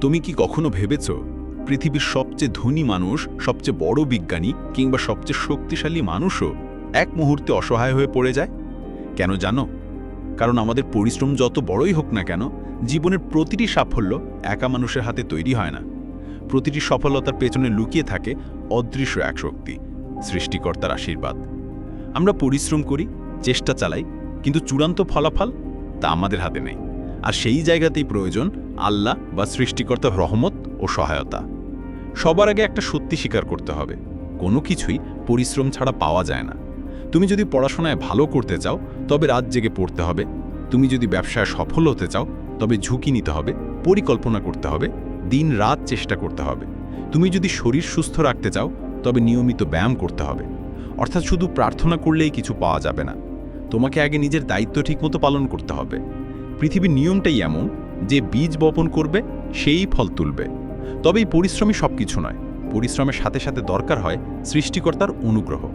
তুমি কি কখনো ভেবেছ পৃথিবীর সবচেয়ে ধনী মানুষ, সবচেয়ে বড় বিজ্ঞানী কিংবা সবচেয়ে শক্তিশালী মানুষও এক মুহূর্তে অসহায় হয়ে পড়ে যায়? কেন জানো? কারণ আমাদের পরিশ্রম যত বড়ই হোক না কেন, জীবনের প্রতিটি সাফল্য একা মানুষের হাতে তৈরি হয় না। প্রতিটি সফলতার পেছনে লুকিয়ে থাকে অদৃশ্য এক শক্তি, সৃষ্টিকর্তার আশীর্বাদ। আমরা পরিশ্রম করি, চেষ্টা চালাই, কিন্তু চূড়ান্ত ফলাফল তা আমাদের হাতে নেই। আর সেই জায়গাতেই প্রয়োজন আল্লাহ বা সৃষ্টিকর্তার রহমত ও সহায়তা। সবার আগে একটা সত্যি স্বীকার করতে হবে, কোনো কিছুই পরিশ্রম ছাড়া পাওয়া যায় না। তুমি যদি পড়াশোনায় ভালো করতে চাও, তবে রাত জেগে পড়তে হবে। তুমি যদি ব্যবসায় সফল হতে চাও, তবে ঝুঁকি নিতে হবে, পরিকল্পনা করতে হবে, দিন রাত চেষ্টা করতে হবে। তুমি যদি শরীর সুস্থ রাখতে চাও, তবে নিয়মিত ব্যায়াম করতে হবে। অর্থাৎ শুধু প্রার্থনা করলেই কিছু পাওয়া যাবে না। তোমাকে আগে নিজের দায়িত্ব ঠিকমতো পালন করতে হবে। পৃথিবীর নিয়মটাই এমন যে বীজ বপন করবে, সেই ফল তুলবে। তবে এই পরিশ্রমই সব কিছু নয়। পরিশ্রমের সাথে সাথে দরকার হয় সৃষ্টিকর্তার অনুগ্রহ।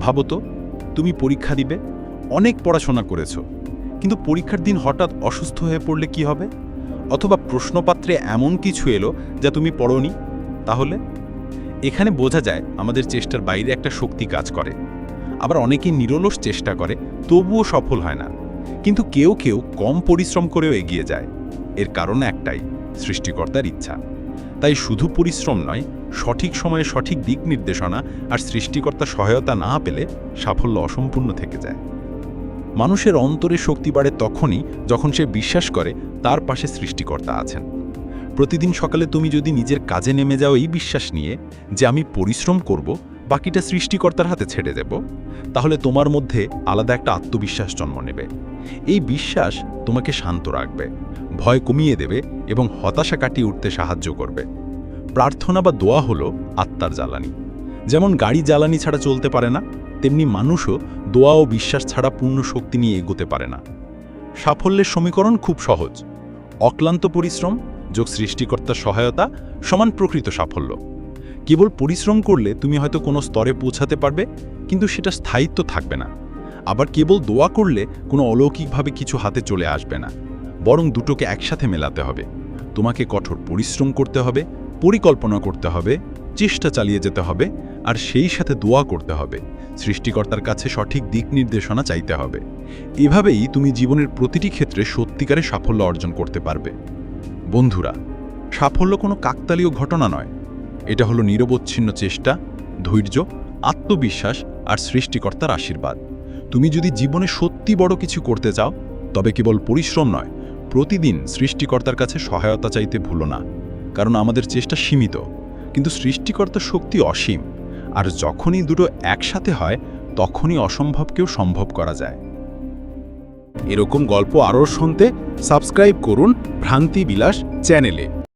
ভাবো তো, তুমি পরীক্ষা দিবে, অনেক পড়াশোনা করেছ, কিন্তু পরীক্ষার দিন হঠাৎ অসুস্থ হয়ে পড়লে কি হবে? অথবা প্রশ্নপাত্রে এমন কিছু এলো যা তুমি পড়নি? তাহলে? এখানে বোঝা যায় আমাদের চেষ্টার বাইরে একটা শক্তি কাজ করে। আবার অনেকেই নিরলস চেষ্টা করে, তবুও সফল হয় না। কিন্তু কেউ কেউ কম পরিশ্রম করেও এগিয়ে যায়। এর কারণ একটাই, সৃষ্টিকর্তার ইচ্ছা। তাই শুধু পরিশ্রম নয়, সঠিক সময়ে সঠিক দিক নির্দেশনা আর সৃষ্টিকর্তার সহায়তা না পেলে সাফল্য অসম্পূর্ণ থেকে যায়। মানুষের অন্তরে শক্তি বাড়ে তখনই যখন সে বিশ্বাস করে তার পাশে সৃষ্টিকর্তা আছেন। প্রতিদিন সকালে তুমি যদি নিজের কাজে নেমে যাও এই বিশ্বাস নিয়ে যে আমি পরিশ্রম করব, বাকিটা সৃষ্টিকর্তার হাতে ছেড়ে দেব, তাহলে তোমার মধ্যে আলাদা একটা আত্মবিশ্বাস জন্ম নেবে। এই বিশ্বাস তোমাকে শান্ত রাখবে, ভয় কমিয়ে দেবে এবং হতাশা কাটিয়ে উঠতে সাহায্য করবে। প্রার্থনা বা দোয়া হলো আত্মার জ্বালানি। যেমন গাড়ি জ্বালানি ছাড়া চলতে পারে না, তেমনি মানুষও দোয়া ও বিশ্বাস ছাড়া পূর্ণ শক্তি নিয়ে এগোতে পারে না। সাফল্যের সমীকরণ খুব সহজ। অক্লান্ত পরিশ্রম, যোগ সৃষ্টিকর্তার সহায়তা, সমান প্রকৃত সাফল্য। কেবল পরিশ্রম করলে তুমি হয়তো কোনো স্তরে পৌঁছাতে পারবে, কিন্তু সেটা স্থায়িত্ব থাকবে না। আবার কেবল দোয়া করলে কোনো অলৌকিকভাবে কিছু হাতে চলে আসবে না। বরং দুটোকে একসাথে মেলাতে হবে। তোমাকে কঠোর পরিশ্রম করতে হবে, পরিকল্পনা করতে হবে, চেষ্টা চালিয়ে যেতে হবে, আর সেই সাথে দোয়া করতে হবে। সৃষ্টিকর্তার কাছে সঠিক দিক নির্দেশনা চাইতে হবে। এভাবেই তুমি জীবনের প্রতিটি ক্ষেত্রে সত্যিকারে সাফল্য অর্জন করতে পারবে। বন্ধুরা, সাফল্য কোনো কাকতালীয় ঘটনা নয়। এটা হলো নিরবচ্ছিন্ন চেষ্টা, ধৈর্য, আত্মবিশ্বাস আর সৃষ্টিকর্তার আশীর্বাদ। তুমি যদি জীবনে সত্যি বড় কিছু করতে চাও, তবে কেবল পরিশ্রম নয়, প্রতিদিন সৃষ্টিকর্তার কাছে সহায়তা চাইতে ভুলো না, কারণ আমাদের চেষ্টা সীমিত। কিন্তু সৃষ্টিকর্তার শক্তি অসীম, আর যখনই দুটো একসাথে হয়, তখনই অসম্ভবকেও সম্ভব করা যায়। এরকম গল্প আরও শুনতে সাবস্ক্রাইব করুন ভ্রান্তি বিলাস চ্যানেলে।